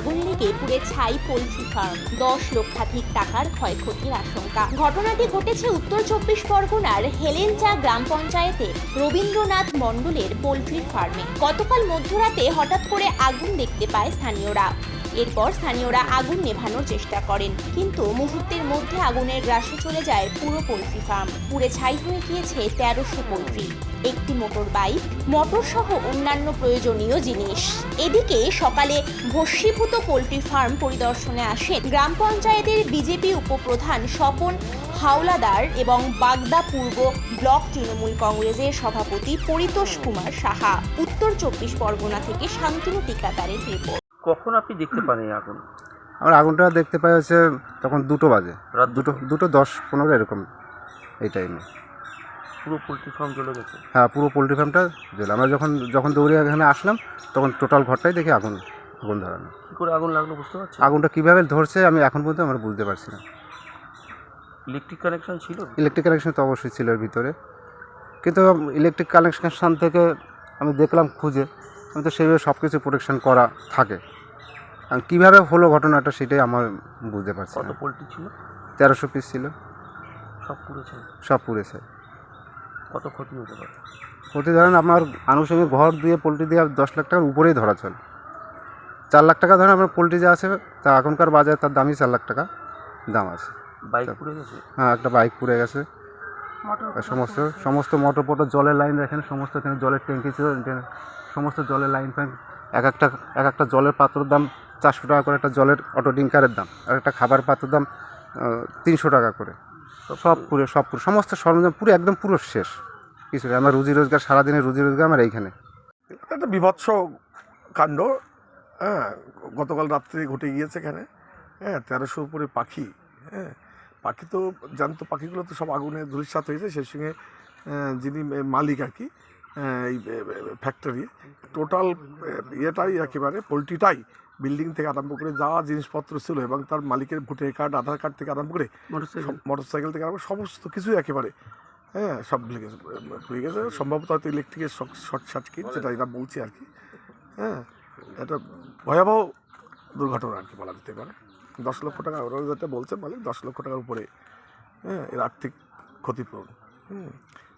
আগুন লেগে পুড়ে ছাই পোলট্রি ফার্ম দশ লক্ষাধিক টাকার ক্ষয়ক্ষতির আশঙ্কা। ঘটনাটি ঘটেছে উত্তর চব্বিশ পরগনার হেলেনচা গ্রাম পঞ্চায়েতে রবীন্দ্রনাথ মণ্ডলের পোলট্রি ফার্মে গতকাল মধ্যরাতে হঠাৎ করে আগুন দেখতে পায় স্থানীয়রা। এরপর স্থানীয়রা আগুন নেভানোর চেষ্টা করেন। কিন্তু মুহূর্তের মধ্যে আগুনের গ্রাসে চলে যায় পুরো পোলট্রি ফার্ম। পুড়ে ছাই হয়ে গিয়েছে তেরোশো পোলট্রি। একটি মোটর বাইক মোটর সহ অন্যান্য প্রয়োজনীয় জিনিস। এদিকে সকালে ভস্মীভূত পোলট্রি ফার্ম পরিদর্শনে আসেন গ্রাম পঞ্চায়েতের বিজেপি উপপ্রধান স্বপন হাওলাদার এবং বাগদা পূর্ব ব্লক তৃণমূল কংগ্রেসের সভাপতি পরিতোষ কুমার সাহা। উত্তর চব্বিশ পরগনা থেকে শান্তনু টিকাদারের রিপোর্ট। কখন আপনি দেখতে পান এই আগুন? আমার আগুনটা দেখতে পাই হচ্ছে তখন দুটো বাজে। রাত দুটো। দুটো দশ পনেরো এরকম এই টাইমে পুরো পোলট্রি ফার্ম জ্বলে গেছে? হ্যাঁ পুরো পোলট্রি ফার্মটা জ্বলে। আমরা যখন যখন দৌড়ে এখানে আসলাম তখন টোটাল ঘরটাই দেখি আগুন আগুন ধরানো। কী করে আগুন লাগল বুঝতে পারছি আগুনটা কীভাবে ধরছে আমি এখন পর্যন্ত আমরা বুঝতে পারছি না। ইলেকট্রিক কানেকশন ছিল? ইলেকট্রিক কানেকশন তো অবশ্যই ছিল এর ভিতরে। কিন্তু ইলেকট্রিক কানেকশন থেকে আমি দেখলাম খুঁজে। তো সেইভাবে সব কিছু প্রোটেকশন করা থাকে। আর কীভাবে হলো ঘটনাটা সেটাই আমার বুঝতে পারছি কত পোলট্রি ছিল? তেরোশো পিস ছিল। সব পুড়েছে সব পুড়েছে কত ক্ষতি হতে পারে? প্রতি ধরেন আমার আনুষঙ্গিক ঘর দিয়ে পোলট্রি দিয়ে দশ লাখ টাকার উপরেই ধরা চলে। চার লাখ টাকা ধরেন আমার পোলট্রি যা আছে তা এখনকার বাজারে তার দামই চার লাখ টাকা দাম আছে। বাইক পুড়ে গেছে? হ্যাঁ একটা বাইক পুড়ে গেছে। সমস্ত সমস্ত মোটর পোটর জলের লাইন দেখেন সমস্ত এখানে জলের ট্যাঙ্কি ছিল সমস্ত জলের লাইন ফাইন এক একটা এক একটা জলের পাত্রর দাম চারশো টাকা করে একটা জলের অটো ডিঙ্কারের দাম আর একটা খাবার পাত্রের দাম তিনশো টাকা করে। সব পুরো সব পুরো সমস্ত সরঞ্জাম পুরো একদম পুরো শেষ। কিছু। আমার রুজি রোজগার সারাদিনের রুজি রোজগার আমার এইখানে। একটা বিভৎস কাণ্ড হ্যাঁ গতকাল রাত্রে ঘটে গিয়েছে এখানে হ্যাঁ তেরোশো উপরে পাখি হ্যাঁ পাখি তো জ্যান্ত পাখিগুলো তো সব আগুনে ধূলিসাৎ হয়েছে সেই সঙ্গে যিনি মালিক আর কি এই ফ্যাক্টরি টোটাল ইয়েটাই একেবারে পোলট্রিটাই বিল্ডিং থেকে আরম্ভ করে যা জিনিসপত্র ছিল এবং তার মালিকের ভোটার কার্ড আধার কার্ড থেকে আরম্ভ করে মোটর সাইকেল থেকে আরম্ভ করে সমস্ত কিছুই একেবারে হ্যাঁ সব ভুলে গেছে ভুলে গেছে সম্ভবত হয়তো ইলেকট্রিকের শর্ট সার্কিট যেটা এটা বলছি আর কি হ্যাঁ এটা ভয়াবহ দুর্ঘটনা আর কি বলা যেতে পারে। দশ লক্ষ টাকা, ওরা যাতে বলছে বলে দশ লক্ষ টাকার উপরে হ্যাঁ এর আর্থিক ক্ষতিপূরণ, হুম।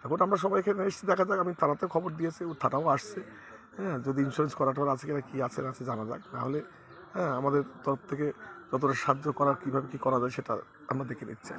এখন আমরা সবাই এখানে এসেছি, দেখা যাক, আমি থানাতে খবর দিয়েছি, ও থানাও আসছে হ্যাঁ যদি ইন্স্যুরেন্স করা টরা আছে কিনা, কী আছে না আছে জানা যাক। নাহলে হ্যাঁ আমাদের তরফ থেকে যতটা সাহায্য করার, কীভাবে কী করা যায়, সেটা আমরা দেখে নিচ্ছি।